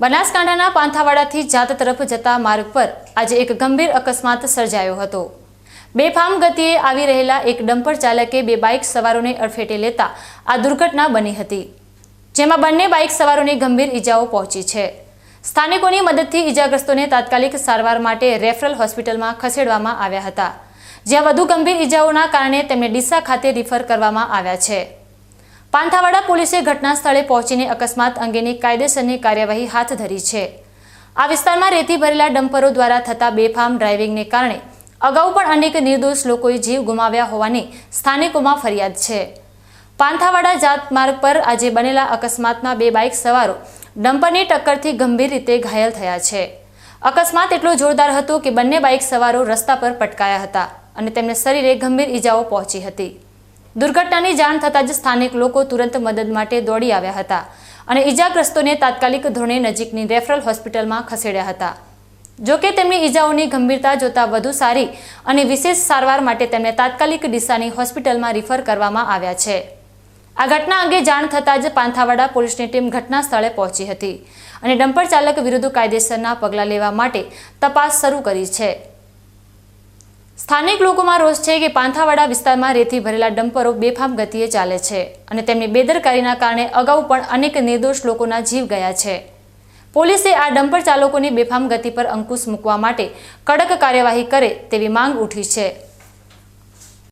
બનાસકાંઠાના પાંથાવાડાથી જાત તરફ જતા માર્ગ પર આજે એક ગંભીર અકસ્માત સર્જાયો હતો. બેફામ ગતિએ આવી રહેલા એક ડમ્પર ચાલકે બે બાઇક સવારોને અડફેટે લેતા આ દુર્ઘટના બની હતી, જેમાં બંને બાઇક સવારોને ગંભીર ઈજાઓ પહોંચી છે. સ્થાનિકોની મદદથી ઈજાગ્રસ્તોને તાત્કાલિક સારવાર માટે રેફરલ હોસ્પિટલમાં ખસેડવામાં આવ્યા હતા, જ્યાં વધુ ગંભીર ઈજાઓના કારણે તેમને ડીસા ખાતે રિફર કરવામાં આવ્યા છે. પાંથાવાડા પોલીસે ઘટના સ્થળે પહોંચીને અકસ્માત અંગેની કાયદેસરની કાર્યવાહી હાથ ધરી છે. આ વિસ્તારમાં રેતી ભરેલા ડમ્પરો દ્વારા થતા બેફામ ડ્રાઇવિંગને કારણે અગાઉ પણ અનેક નિર્દોષ લોકોએ જીવ ગુમાવ્યા હોવાની સ્થાનિકોમાં ફરિયાદ છે. પાંથાવાડા જાત માર્ગ પર આજે બનેલા અકસ્માતમાં બે બાઇક સવારો ડમ્પરની ટક્કરથી ગંભીર રીતે ઘાયલ થયા છે. અકસ્માત એટલો જોરદાર હતો કે બંને બાઇક સવારો રસ્તા પર પટકાયા હતા અને તેમને શરીરે ગંભીર ઈજાઓ પહોંચી હતી. દુર્ઘટનાની જાણ થતાં જ સ્થાનિક લોકો તુરંત મદદ માટે દોડી આવ્યા હતા અને ઈજાગ્રસ્તોને તાત્કાલિક ધોરણે નજીકની રેફરલ હોસ્પિટલમાં ખસેડ્યા હતા. જોકે તેમની ઈજાઓની ગંભીરતા જોતા વધુ સારી અને વિશેષ સારવાર માટે તેમને તાત્કાલિક ડીસાની હોસ્પિટલમાં રિફર કરવામાં આવ્યા છે. આ ઘટના અંગે જાણ થતાં જ પાંથાવાડા પોલીસની ટીમ ઘટના સ્થળે પહોંચી હતી અને ડમ્પર ચાલક વિરુદ્ધ કાયદેસરના પગલાં લેવા માટે તપાસ શરૂ કરી છે. સ્થાનિક લોકોમાં રોષ છે કે પાંથાવાડા વિસ્તારમાં રેતી ભરેલા ડમ્પરો બેફામ ગતિએ ચાલે છે અને તેમની બેદરકારીના કારણે અગાઉ પણ અનેક નિર્દોષ લોકોના જીવ ગયા છે. પોલીસે આ ડમ્પર ચાલકોની બેફામ ગતિ પર અંકુશ મૂકવા માટે કડક કાર્યવાહી કરે તેવી માંગ ઉઠી છે.